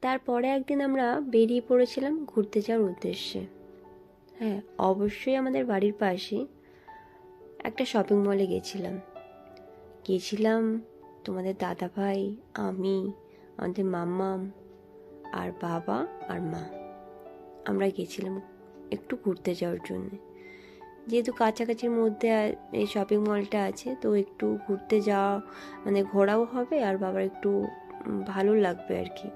তারপরে একদিন আমরা বেরিয়ে পড়েছিলাম ঘুরতে যাওয়ার উদ্দেশ্যে। হ্যাঁ অবশ্যই আমাদের বাড়ির পাশে একটা শপিং মলে গেছিলাম। গেছিলাম তোমাদের দাদা ভাই, আমি, আমাদের মাম্মাম, আর বাবা আর মা। আমরা গেছিলাম একটু ঘুরতে যাওয়ার জন্য। যেহেতু কাছাকাছির মধ্যে এই শপিং মলটা আছে, তো একটু ঘুরতে যাওয়া মানে ঘোরাও হবে আর বাবার একটু ভালো লাগবে আর কি।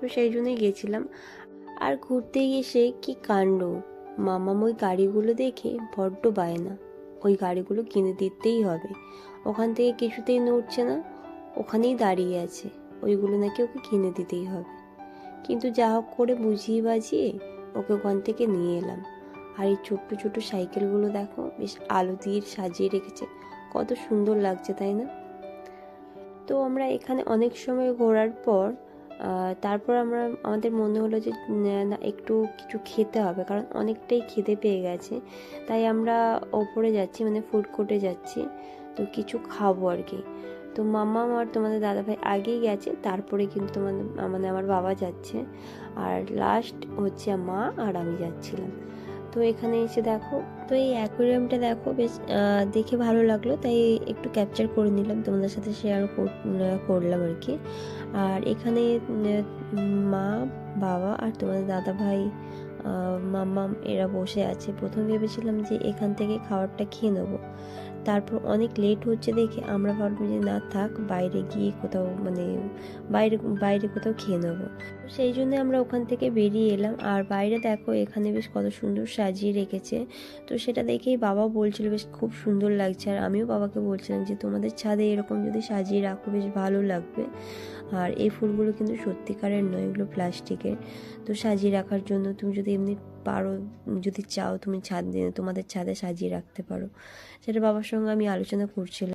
তো সেই জন্যই গেছিলাম। আর ঘুরতে এসে কি কাণ্ড? মামাম ওই গাড়িগুলো দেখে বড্ড বায়না। ওই গাড়িগুলো কিনে দিতেই হবে। ওখান থেকে কিছুতেই নড়ছে না, ওখানেই দাঁড়িয়ে আছে। ওইগুলো নাকি ওকে কিনে দিতেই হবে। কিন্তু যা হোক করে বুঝিয়ে বাজিয়ে ওকে ওখান থেকে নিয়ে এলাম। আর এই ছোট্ট ছোট্ট সাইকেলগুলো দেখো, বেশ আলো দিয়ে সাজিয়ে রেখেছে। কত সুন্দর লাগছে, তাই না? তো আমরা এখানে অনেক সময় ঘোরার পর তারপর আমরা, আমাদের মনে হলো যে, না একটু কিছু খেতে হবে, কারণ অনেকটাই খেতে পেয়ে গেছে। তাই আমরা ওপরে যাচ্ছি মানে ফুড কোর্টে যাচ্ছি, তো কিছু খাব আর কি। তো মামা আমার তোমাদের দাদাভাই আগেই গেছে, তারপরে কিন্তু তোমাদের মানে আমার বাবা যাচ্ছে। আর লাস্ট হচ্ছে মা আর আমি যাচ্ছিলাম। তো এখানে এসে দেখো, তো এই অ্যাকোরিয়ামটা দেখো বেশ দেখে ভালো লাগল, তাই একটু ক্যাপচার করে নিলাম, তোমাদের সাথে শেয়ার করলাম আর কি। আর এখানে মা, বাবা আর তোমাদের দাদা ভাই মাম্মাম এরা বসে আছে। প্রথম ভেবেছিলাম যে এখান থেকে খাবারটা খেয়ে নেব। তারপর অনেক লেট হচ্ছে দেখে আমরা ভাবলাম যে না থাক, বাইরে গিয়ে কোথাও মানে বাইরে বাইরে কোথাও খেয়ে নেব। সেই জন্য আমরা ওখান থেকে বেরিয়ে এলাম। আর বাইরে দেখো এখানে বেশ কত সুন্দর সাজিয়ে রেখেছে। তো সেটা দেখেই বাবা বলছিল, বেশ খুব সুন্দর লাগছে। আর আমিও বাবাকে বলছিলাম যে, তোমাদের ছাদে এরকম যদি সাজিয়ে রাখো, বেশ ভালো লাগবে। আর এই ফুলগুলো কিন্তু সত্যিকারের নয়, এগুলো প্লাস্টিকের। তো সাজিয়ে রাখার জন্য তুমি যদি এমনি পারো, যদি চাও তুমি ছাদ তোমাদের ছাদে সাজিয়ে রাখতে পারো। সেটা বাবার সঙ্গে আমি আলোচনা করছিলাম।